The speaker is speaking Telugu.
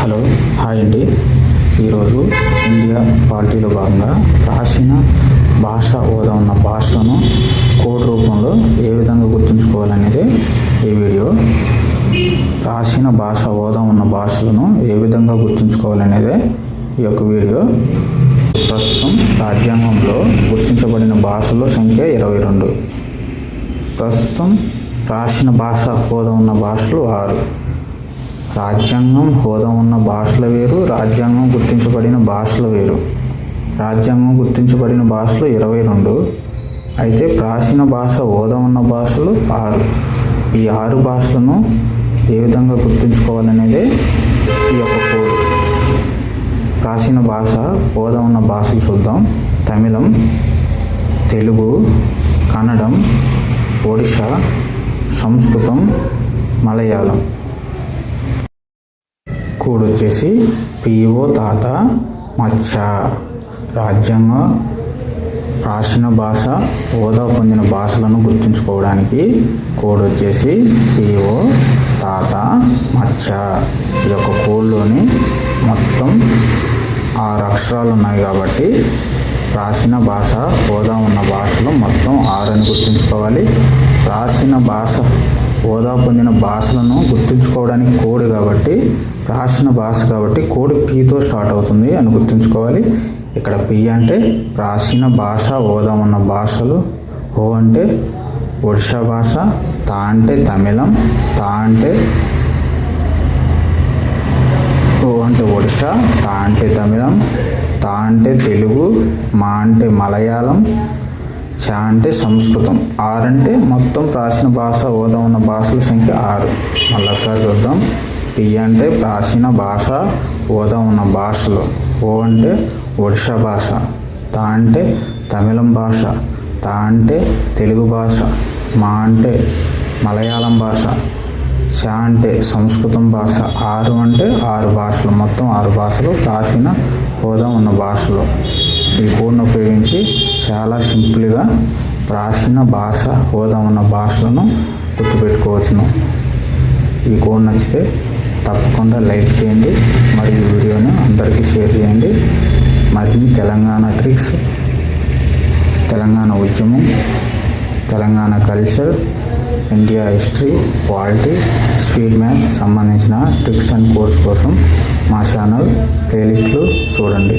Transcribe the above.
హలో హాయ్ అండి. ఈరోజు ఇండియా పార్టీలో భాగంగా రాసిన భాష హోదా ఉన్న భాషలను కోడ్ రూపంలో ఏ విధంగా గుర్తుంచుకోవాలనేది ఈ వీడియో. రాసిన భాష హోదా ఉన్న భాషలను ఏ విధంగా గుర్తుంచుకోవాలనేదే ఈ యొక్క వీడియో. ప్రస్తుతం రాజ్యాంగంలో గుర్తించబడిన భాషల సంఖ్య ఇరవై రెండు. ప్రస్తుతం రాసిన భాష హోదా ఉన్న భాషలు ఆరు. రాజ్యాంగం హోదా ఉన్న భాషలు వేరు రాజ్యాంగం గుర్తించబడిన భాషలు వేరు. రాజ్యాంగం గుర్తించబడిన భాషలు ఇరవై రెండు. అయితే ప్రాచీన భాష హోదా ఉన్న భాషలు ఆరు. ఈ ఆరు భాషలను ఏ విధంగా గుర్తుంచుకోవాలనేదే ఈ యొక్క కోడ్. ప్రాచీన భాష హోదా ఉన్న భాషలు చూద్దాం. తమిళం తెలుగు కన్నడం ఒడిషా సంస్కృతం మలయాళం. కోడ్ వచ్చేసి పిఓ తాత మచ్చ. రాజ్యాంగ రాసిన భాష హోదా పొందిన భాషలను గుర్తుంచుకోవడానికి కోడ్ వచ్చేసి పిఓ తాత మచ్చ. ఈ యొక్క కోడ్లోని మొత్తం ఆరు అక్షరాలు ఉన్నాయి కాబట్టి రాసిన భాష హోదా ఉన్న భాషలో మొత్తం ఆరు అని గుర్తుంచుకోవాలి. రాసిన భాష హోదా పొందిన భాషలను గుర్తుంచుకోవడానికి కోడ్ కాబట్టి రాసిన భాష కాబట్టి కోడ్ పీతో స్టార్ట్ అవుతుంది అని గుర్తుంచుకోవాలి. ఇక్కడ పి అంటే ప్రాచీన భాష ఓదామన్న ఉన్న భాషలు. ఓ అంటే ఒడిషా భాష తా అంటే తమిళం తా అంటే ఓ అంటే ఒడిషా తా అంటే తమిళం తా అంటే తెలుగు మా అంటే మలయాళం చ అంటే సంస్కృతం ఆరు అంటే మొత్తం ప్రాచీన భాష హోదా ఉన్న భాషల సంఖ్య ఆరు. మళ్ళీ ఒకసారి చూద్దాం. పి అంటే ప్రాచీన భాష హోదా ఉన్న భాషలు. ఓ అంటే ఒడిషా భాష తా అంటే తమిళం భాష తా అంటే తెలుగు భాష మా అంటే మలయాళం భాష చ అంటే సంస్కృతం భాష ఆరు అంటే ఆరు భాషలు. మొత్తం ఆరు భాషలు ప్రాచీన హోదా ఉన్న భాషలు. ఈ కోడ్ను ఉపయోగించి చాలా సింపుల్గా ప్రాచీన భాష హోదా ఉన్న భాషలను గుర్తుపెట్టుకోవచ్చును. ఈ కోడ్ నచ్చితే తప్పకుండా లైక్ చేయండి మరియు వీడియోను అందరికీ షేర్ చేయండి. మరిన్ని తెలంగాణ ట్రిక్స్ తెలంగాణ ఉద్యమం Telangana culture India history quality speed maths సంబంధించిన ట్రిక్స్ అండ్ కోర్స్ కోసం మా ఛానల్ ప్లేలిస్ట్లు చూడండి.